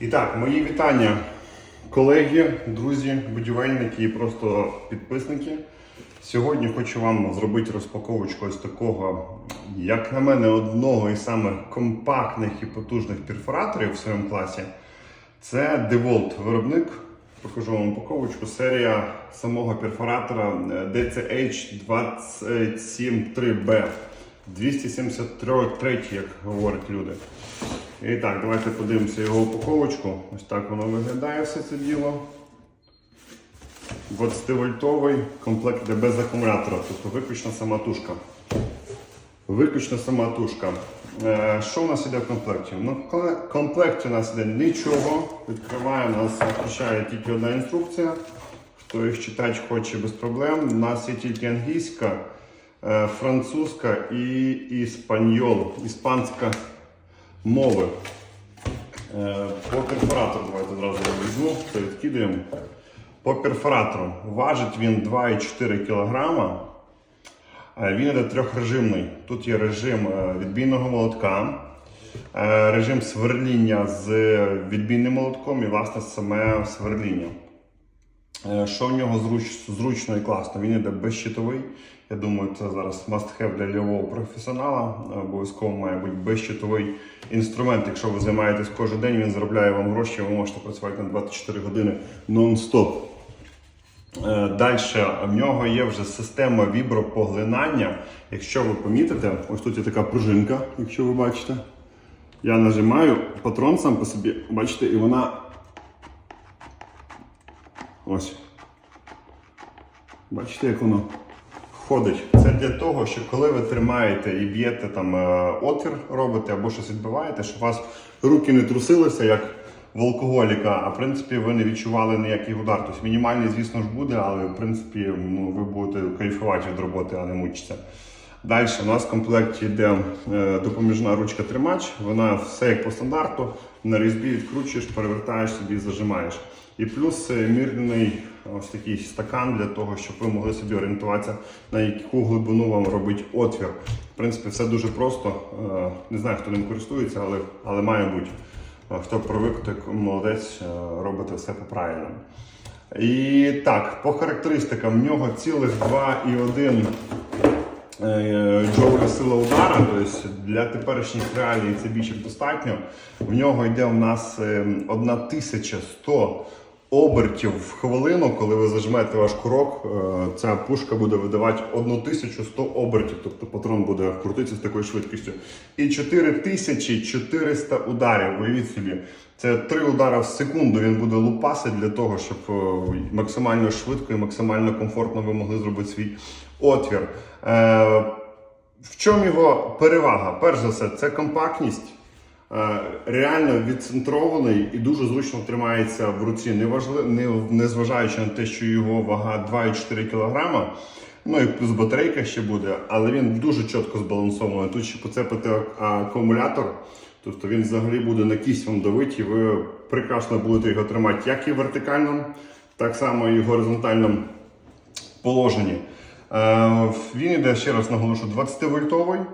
І так, мої вітання, колеги, друзі, будівельники і просто підписники. Сьогодні хочу вам зробити розпаковочку ось такого, як на мене, одного із самих компактних і потужних перфораторів в своєму класі. Це DeWalt виробник. Покажу вам упаковочку. Серія самого перфоратора е, DCH273B. 273, як говорять люди. І так, давайте подивимося його упаковочку. Ось так воно виглядає все це діло. 20-вольтовий комплект йде без акумулятора, тобто виключно самотужка. Виключно самотужка. Е, Що у нас іде в комплекті? Ну, в комплекті у нас іде нічого. Відкриває, у нас включає тільки одна інструкція. Хто їх читати хоче без проблем. У нас є тільки англійська, е, французька і іспаньол, іспанська мови. Е, По перфоратору давайте його візьму, це відкидаємо. По перфоратору важить він 2,4 кг. Е, Він іде трьохрежимний. Тут є режим е, відбійного молотка, режим сверління з відбійним молотком і власне саме сверління. Е, Що в нього зруч- зручно і класно? Він іде безщитовий. Я думаю, це зараз must-have для лівого професіонала. Обов'язково має бути безщитовий інструмент. Якщо ви займаєтесь кожен день, він заробляє вам гроші, ви можете працювати на 24 години нон-стоп. Далі в нього є вже система вібропоглинання. Якщо ви помітите, ось тут є така пружинка, якщо ви бачите. Я нажимаю патрон сам по собі, бачите, і вона. Ось. Бачите, як воно ходить. Це для того, що коли ви тримаєте і б'єте там е, отвір, робите або щось відбиваєте, щоб у вас руки не трусилися, як в алкоголіка, а в принципі ви не відчували ніякий удар. Тобто мінімальний, звісно ж, буде, але в принципі ну, ви будете кайфувати від роботи, а не мучитися. Далі у нас в комплекті йде е, допоміжна ручка тримач. Вона все як по стандарту. На різьбі відкручуєш, перевертаєш собі і зажимаєш. І плюс е, мірний ось такий стакан для того, щоб ви могли собі орієнтуватися, на яку глибину вам робить отвір. В принципі, все дуже просто. Е, Не знаю, хто ним користується, але, але має бути. Хто привик, так молодець, робите все по правильному. І так, по характеристикам, в нього цілих 2,1 е, сила удара, тобто для теперішніх реалій це більше достатньо. В нього йде у нас е, 1100 обертів в хвилину, коли ви зажмете ваш курок, е, ця пушка буде видавати 1100 обертів, тобто патрон буде крутитися з такою швидкістю. І 4400 ударів. Уявіть собі, це 3 удари в секунду. Він буде лупасити для того, щоб е, максимально швидко і максимально комфортно ви могли зробити свій отвір. Е, В чому його перевага? Перш за все, це компактність. Е, Реально відцентрований і дуже зручно тримається в руці, незважаючи на те, що його вага 2,4 кг. Ну і плюс батарейка ще буде, але він дуже чітко збалансований. Тут ще поцепити акумулятор, тобто він взагалі буде на кість вам давити, і ви прекрасно будете його тримати як і в вертикальному, так само і в горизонтальному положенні. Е, Він іде, ще раз наголошу, 20-вольтовий, е,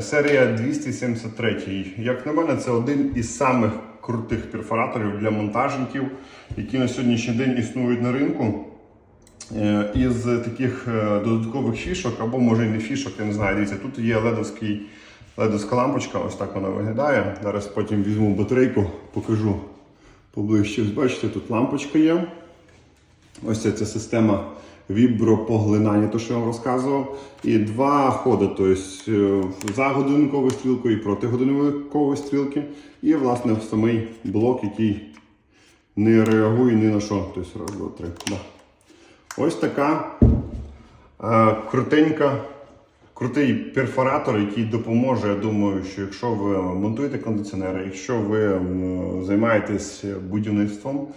серія 273. Як на мене, це один із самих крутих перфораторів для монтажників, які на сьогоднішній день існують на ринку. Е, Із таких е, додаткових фішок, або може і не фішок, я не знаю. Дивіться, тут є ледовський, ледовська лампочка, ось так вона виглядає. Зараз потім візьму батарейку, покажу поближче. Бачите, тут лампочка є. Ось це, це система вібропоглинання, то що я вам розказував. І два ходи, тобто е, за годинниковою стрілкою і проти годинникової стрілки. І, власне, самий блок, який не реагує ні на що. Тобто раз, два, три. Да. Ось така е, крутенька, крутий перфоратор, який допоможе. Я думаю, що якщо ви монтуєте кондиціонери, якщо ви м, займаєтесь будівництвом,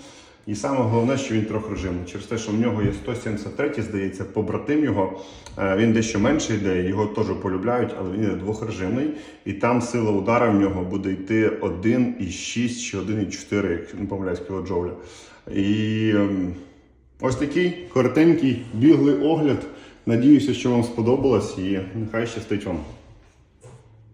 і саме головне, що він трьохрежимний. Через те, що в нього є 173, здається, побратим його. е, Він дещо менше йде, його теж полюбляють, але він є двохрежимний. І там сила удара в нього буде йти 1,6 чи 1,4, якщо не помиляюсь, кілоджоуля. І ем, ось такий коротенький, біглий огляд. Надіюся, що вам сподобалось і нехай щастить вам.